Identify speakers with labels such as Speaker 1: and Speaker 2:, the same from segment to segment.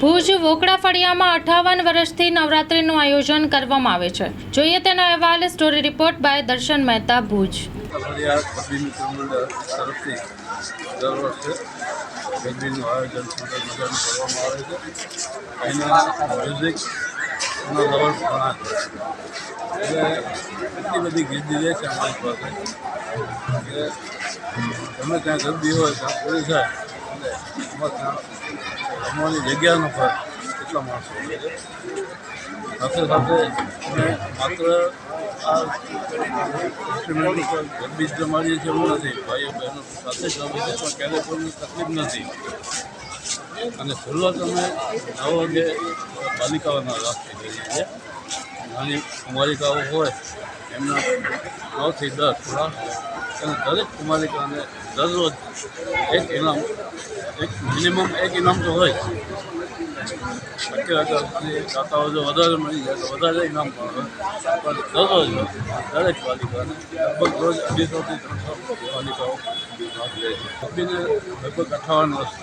Speaker 1: ભુજ વોકડા ફળિયામાં અઠાવન વર્ષથી નવરાત્રિનું આયોજન કરવામાં આવે છે. જોઈએ તેનો અહેવાલ સ્ટોરી રિપોર્ટ બાય દર્શન મહેતા ભુજ.
Speaker 2: એટલે હોય અને રમવાની જગ્યાનો પણ એટલા માણસો છે. સાથે સાથે અમે માત્ર આ ગરબી જ રમાડીએ છીએ એવું નથી. ભાઈઓ બહેનો સાથે જ છીએ, પણ ક્યારેય કોઈની તકલીફ નથી. અને શરૂઆત અમે નવ વાગે બાલિકાઓના રાખી દઈએ છીએ. નાની કુમારિકાઓ હોય, એમના નવથી દસ થોડા અને દરેક કુમારિકાને દરરોજ એક ઇનામ, એક મિનિમમ એક ઇનામ તો હોય. શક્ય હતી દાતાઓ જો વધારે મળી જાય તો વધારે ઇનામ પણ દરરોજ દરેક પાલિકાને લગભગ રોજ અઢીસોથી ત્રણસો કપિને લગભગ અઠાવન વર્ષ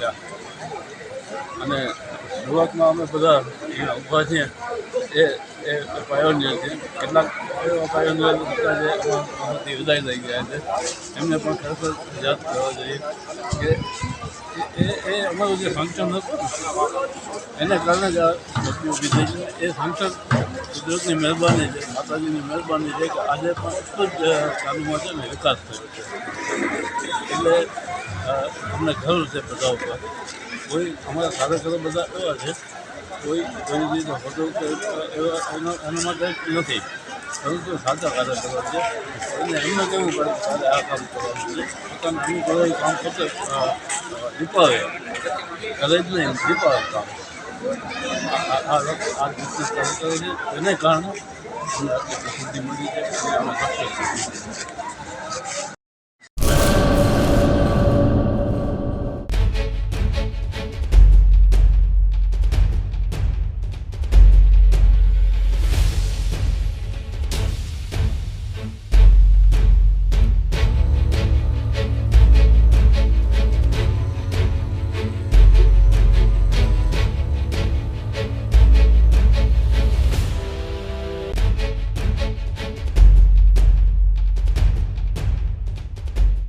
Speaker 2: અને શરૂઆતમાં અમે બધા અહીંયા ઊભા છીએ એ એ પાયોનિયર છે. કેટલાક પાયોનિયર જે વિદાય લઈ ગયા છે. એમને પણ ખરેખર યાદ કરવા જોઈએ કે એ એ અમારું જે ફંક્શન હતું, એને કારણે જ આ વસ્તુ ઊભી થઈ છે. એ ફંક્શન કુદરતની મહેરબાની છે, માતાજીની મહેરબાની છે કે આજે પણ એટલું જ ચાલુમાં છે ને વિકાસ થયો છે. એટલે અમને ગર્વ છે બધા ઉપર. કોઈ અમારા કાર્યકરો બધા એવા છે કોઈ કોઈ રીતે કે એવા એનો એના માટે નથી. પરંતુ સાચા કરવા છે. અને એમને કેવું પડે કે આ કામ કરવાનું છે. પોતાનું અમુક બધા કામ અ, દીપાવે કરે જ નહીં દીપાવે કામ. આ આ કામ બિઝનેસ છે. એને કારણે પ્રસિદ્ધિ મળી છે અને અમે સક્સેસ